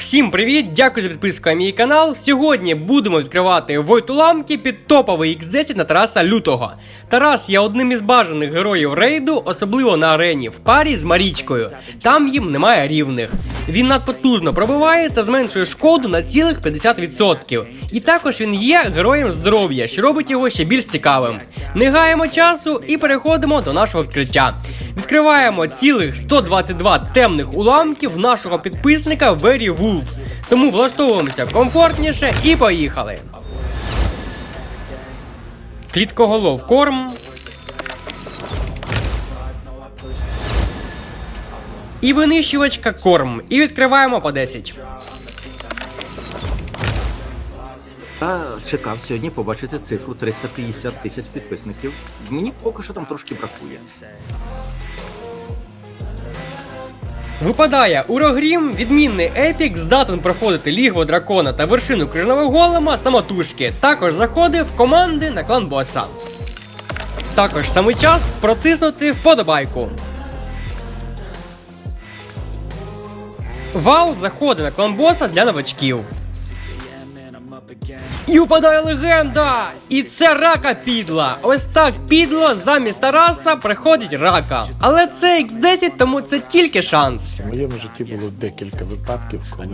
Всім привіт! Дякую за підписку на мій канал. Сьогодні будемо відкривати войтуламки під топовий X10 на Тараса Лютого. Тарас є одним із бажаних героїв рейду, особливо на арені, в парі з Марічкою. Там їм немає рівних. Він надпотужно пробиває та зменшує шкоду на цілих 50%. І також він є героєм здоров'я, що робить його ще більш цікавим. Не гаємо часу і переходимо до нашого відкриття. Відкриваємо цілих 122 темних уламків нашого підписника Very Wolf. Тому влаштовуємося комфортніше і поїхали. Кліткоголов корм. І винищувачка корм. І відкриваємо по 10. Я чекав сьогодні побачити цифру 350 тисяч підписників. Мені поки що там трошки бракує. Випадає Урогрім, відмінний епік, здатен проходити лігво дракона та вершину крижного голема самотужки. Також заходить в команди на клан боса. Також саме час протиснути вподобайку. Вал заходить на клан боса для новачків. І впадає легенда! І це рака підла. Ось так підло замість Тараса приходить рака. Але це X10, тому це тільки шанс. В моєму житті було декілька випадків, коли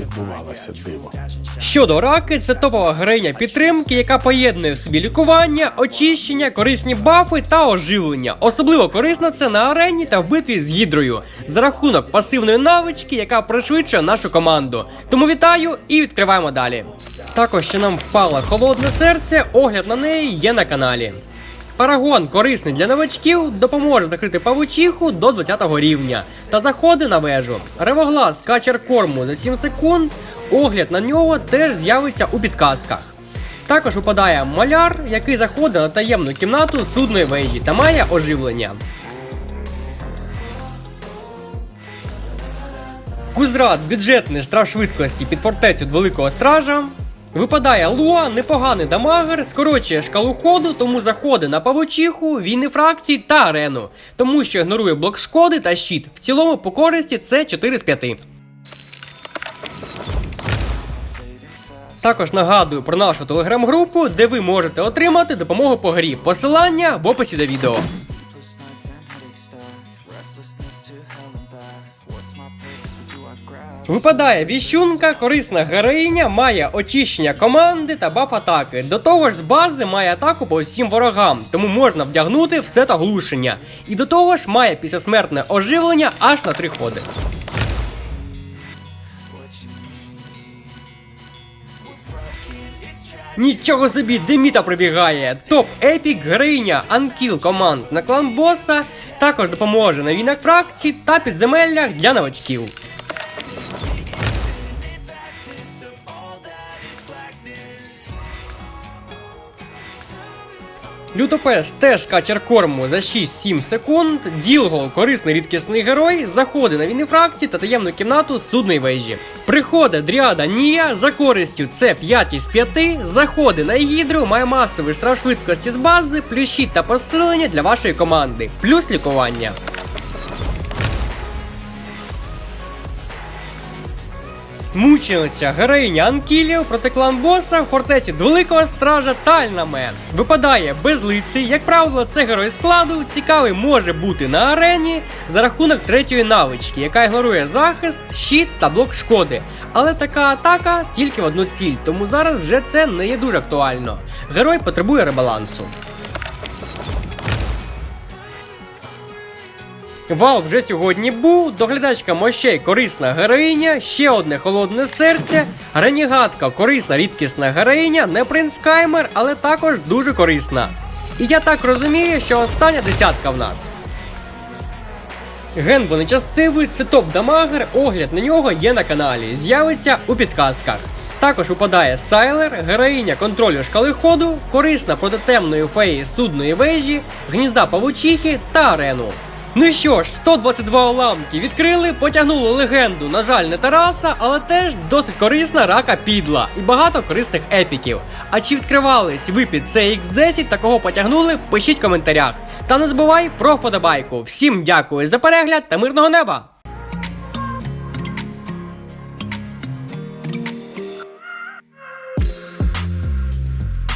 відбувалося диво. Щодо раки, це топова героїня підтримки, яка поєднує в собі лікування, очищення, корисні бафи та оживлення. Особливо корисно це на арені та в битві з гідрою за рахунок пасивної навички, яка пришвидшує нашу команду. Тому вітаю і відкриваємо далі. Також ще нам впало холодне серце, огляд на неї є на каналі. Парагон корисний для новачків, допоможе закрити павучиху до 20 рівня та заходи на вежу. Ревоглаз качер корму за 7 секунд. Огляд на нього теж з'явиться у підказках. Також випадає маляр, який заходить на таємну кімнату судної вежі та має оживлення. Кузрат бюджетний штраф швидкості під фортецю Великого Стража. Випадає Луа, непоганий дамагер, скорочує шкалу ходу, тому заходи на павучиху, війни фракцій та арену, тому що ігнорує блок шкоди та щит. В цілому по користі це 4 з 5. Також нагадую про нашу телеграм-групу, де ви можете отримати допомогу по грі. Посилання в описі до відео. Випадає віщунка, корисна героїня, має очищення команди та баф атаки. До того ж, з бази має атаку по всім ворогам, тому можна вдягнути все та глушення. І до того ж має післясмертне оживлення аж на три ходи. Нічого собі, Деміта прибігає. Топ епік героїня Анкіл команд на клан боса. Також допоможе на війнах фракцій та підземеллях для новачків. Лютопес теж качер корму за 6-7 секунд. Ділгол корисний рідкісний герой, заходить на війни фракції та таємну кімнату судної вежі. Приходить Дріада Нія за користю це 5 із 5, заходить на гідру, має масовий штраф швидкості з бази, плющі та посилення для вашої команди, плюс лікування. Мучениця героїня Анкілів проти клан боса в фортеці Великого Стража Тальнамен. Випадає безлиций, як правило, це герой складу. Цікавий може бути на арені за рахунок третьої навички, яка ігнорує захист, щит та блок шкоди. Але така атака тільки в одну ціль, тому зараз вже це не є дуже актуально. Герой потребує ребалансу. Вал вже сьогодні був, доглядачка мощей корисна героїня, ще одне холодне серце, ренігатка корисна рідкісна героїня, не принц Каймер, але також дуже корисна. І я так розумію, що остання десятка в нас. Ген нечастивий, це топ-дамагер, огляд на нього є на каналі, з'явиться у підказках. Також випадає Сайлер, героїня контролю шкали ходу, корисна проти темної феї судної вежі, гнізда павучихи та арену. Ну що ж, 122 уламки відкрили, потягнули легенду, на жаль, не Тараса, але теж досить корисна рака підла і багато корисних епіків. А чи відкривались ви під цей X10 та кого потягнули, пишіть в коментарях. Та не забувай про вподобайку. Всім дякую за перегляд та мирного неба!